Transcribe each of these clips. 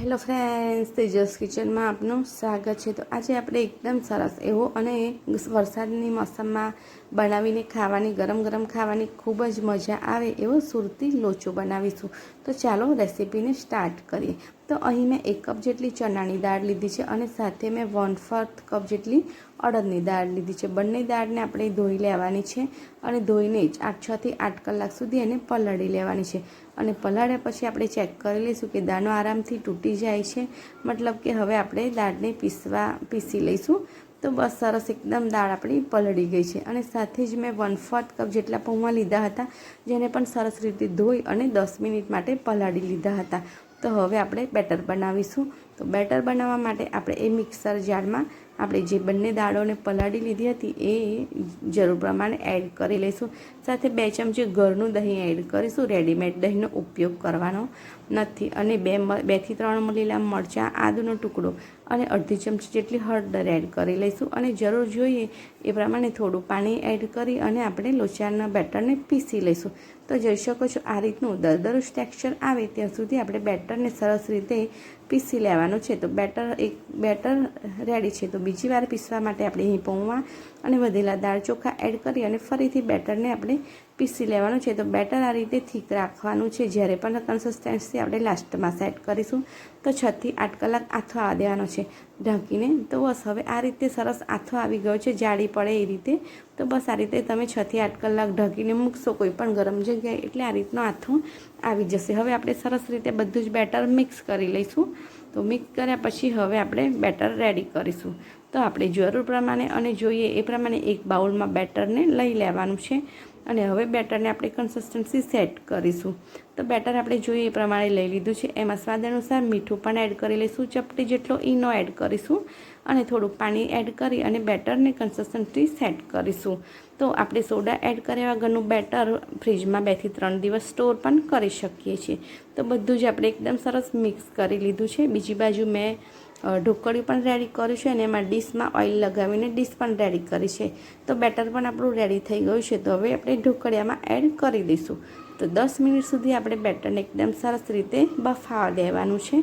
Hello friends, Tejas કિચનમાં આપનું સ્વાગત છે. તો આજે આપણે એકદમ સરસ એવો અને વરસાદની મોસમમાં બનાવીને ખાવાની ગરમ ગરમ ખાવાની ખૂબ જ મજા આવે એવો સુરતી લોચો બનાવીશું. તો ચાલો રેસીપીને સ્ટાર્ટ કરીએ. તો અહીં મેં એક કપ જેટલી ચણાની દાળ લીધી છે અને સાથે મેં વન ફોર્થ કપ જેટલી અડદની દાળ લીધી છે. બંને દાળને આપણે ધોઈ લેવાની છે અને ધોઈને જ આઠ છથી આઠ કલાક સુધી એને પલાળી લેવાની છે. અને પલાળ્યા પછી આપણે ચેક કરી લઈશું કે દાણો આરામથી તૂટી જાય છે. મતલબ કે હવે આપણે દાળને પીસવા, પીસી લઈશું. તો બસ સરસ એકદમ દાળ આપણી પલળી ગઈ છે. અને સાથે જ મેં વન ફોર્થ કપ જેટલા પૌવા લીધા હતા, જેને પણ સરસ રીતે ધોઈ અને દસ મિનિટ માટે પલાળી લીધા હતા. તો હવે આપણે બેટર બનાવીશું. તો બેટર બનાવવા માટે આપણે એ મિક્સર જારમાં આપણે જે બંને દાળોને પલાળી લીધી હતી એ જરૂર પ્રમાણે એડ કરી લઈશું. સાથે બે ચમચી ઘરનું દહીં એડ કરીશું. રેડીમેડ દહીંનો ઉપયોગ કરવાનો નથી. અને બે બેથી ત્રણ લીલા મરચાં, આદુનો ટુકડો અને અડધી ચમચી જેટલી હળદર એડ કરી લઈશું. અને જરૂર જોઈએ એ પ્રમાણે થોડું પાણી એડ કરી અને આપણે લોચાના બેટરને પીસી લઈશું. તો જોઈ શકો છો આ રીતનું દરદરું ટેક્સચર આવે ત્યાં સુધી આપણે બેટરને સરસ રીતે પીસી લેવાનું છે. તો બેટર એક બેટર રેડી છે. તો બીજી વાર પીસવા માટે આપણે અહીં પૌવા અને વધેલા દાળ ચોખા એડ કરી અને ફરીથી બેટરને આપણે પીસી લેવાનું છે, તો બેટર આ રીતે થીક રાખવાનું છે. જ્યારે પણ કન્સિસ્ટન્સી આપણે લાસ્ટમાં સેટ કરીશું, તો છથી આઠ કલાક આથો આવવા દેવાનો છે ઢાંકીને. તો બસ હવે આ રીતે સરસ આથો આવી ગયો છે, જાળી પડે એ રીતે. તો બસ આ રીતે તમે છથી આઠ કલાક ઢાંકીને મૂકશો કોઈ પણ ગરમ જગ્યાએ, એટલે આ રીતનો આથો આવી જશે. હવે આપણે સરસ રીતે બધું જ બેટર મિક્સ કરી લઈશું. તો મિક્સ કર્યા પછી હવે આપણે બેટર રેડી કરીશું. તો આપણે જરૂર પ્રમાણે અને જોઈએ એ પ્રમાણે એક બાઉલમાં બેટરને લઈ લેવાનું છે. અને હવે બેટરને આપણે કન્સિસ્ટન્સી સેટ કરીશું. તો બેટર આપણે જોઈએ એ પ્રમાણે લઈ લીધું છે. એમાં સ્વાદ અનુસાર મીઠું પણ એડ કરી લઈશું. ચપટી જેટલો ઈનો એડ કરીશું. અને થોડું પાણી એડ કરી અને બેટરને કન્સિસ્ટન્સી સેટ કરીશું. તો આપણે સોડા એડ કર્યા વગરનું બેટર ફ્રીજમાં બેથી ત્રણ દિવસ સ્ટોર પણ કરી શકીએ છીએ. તો બધું જ આપણે એકદમ સરસ મિક્સ કરી લીધું છે. બીજી બાજુ મેં ઢોકળીયું પણ રેડી કર્યું છે અને એમાં ડીશમાં ઓઇલ લગાવીને ડીશ પણ રેડી કરી છે. તો બેટર પણ આપણું રેડી થઈ ગયું છે. તો હવે આપણે ઢોકળિયામાં એડ કરી દઈશું. તો દસ મિનિટ સુધી આપણે બેટરને એકદમ સરસ રીતે બફાવા દેવાનું છે.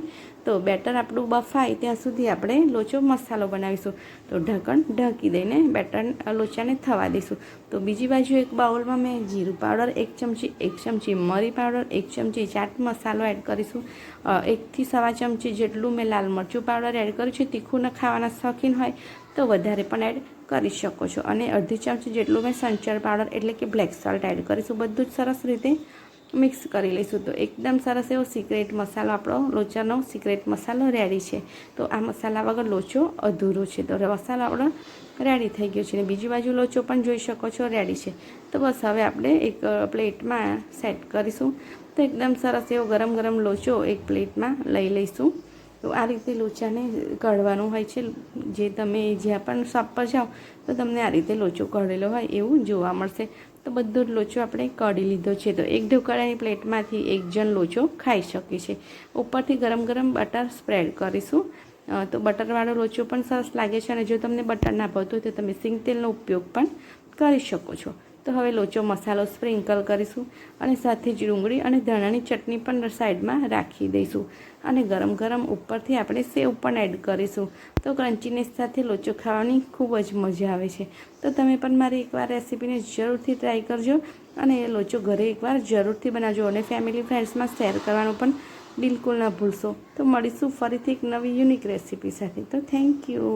તો બેટર આપણું બફાય ત્યાં સુધી આપણે લોચો મસાલો બનાવીશું. તો ઢાંકણ ઢાંકી દઈને બેટર લોચાને થવા દઈશું. તો બીજી બાજુ એક બાઉલમાં મેં જીરું પાવડર, એક ચમચી એક ચમચી મરી પાવડર, એક ચમચી ચાટ મસાલો એડ કરીશું. એકથી સવા ચમચી જેટલું મેં લાલ મરચું પાવડર એડ કર્યું છે. તીખું ન ખાવાના શોખીન હોય તો વધારે પણ એડ કરી શકો છો. અને અડધી ચમચી જેટલું મેં સંચર પાવડર એટલે કે બ્લેક સોલ્ટ એડ કરીશું. બધું જ સરસ રીતે મિક્સ કરી લઈશું. તો એકદમ સરસ એવો સિક્રેટ મસાલો આપણો, લોચાનો સિક્રેટ મસાલો રેડી છે. તો આ મસાલા વગર લોચો અધૂરો છે. તો મસાલો આપણો રેડી થઈ ગયો છે. અને બીજી બાજુ લોચો પણ જોઈ શકો છો રેડી છે. તો બસ હવે આપણે એક પ્લેટમાં સેટ કરીશું. તો એકદમ સરસ એવો ગરમ ગરમ લોચો એક પ્લેટમાં લઈ લઈશું. તો આ રીતે લોચાને કઢવાનું હોય છે. જે તમે જ્યાં પણ શોપ પર જાઓ, તો તમને આ રીતે લોચો કઢેલો હોય એવું જોવા મળશે. તો બધો જ લોચો આપણે કઢી લીધો છે. તો એક ઢોકળાની પ્લેટમાંથી એક જણ લોચો ખાઈ શકે છે. ઉપરથી ગરમ ગરમ બટર સ્પ્રેડ કરીશું. તો બટરવાળો લોચો પણ સરસ લાગે છે. અને જો તમને બટર ના ભાવતું તો તમે સિંગ તેલનો ઉપયોગ પણ કરી શકો છો. તો હવે લોચો મસાલો સ્પ્રિંકલ કરીશું અને સાથે જ ડુંગળી અને ધાણાની ચટણી પણ સાઈડમાં રાખી દઈશું. અને ગરમ ગરમ ઉપરથી આપણે સેવ પણ એડ કરીશું. તો ક્રન્ચીનેસ સાથે લોચો ખાવાની ખૂબ જ મજા આવે છે. તો તમે પણ મારી એકવાર રેસીપીને જરૂરથી ટ્રાય કરજો અને એ લોચો ઘરે એકવાર જરૂરથી બનાવજો અને ફેમિલી ફ્રેન્ડ્સમાં શેર કરવાનું પણ બિલકુલ ના ભૂલશો. તો મળીશું ફરીથી એક નવી યુનિક રેસીપી સાથે. તો થેન્ક યુ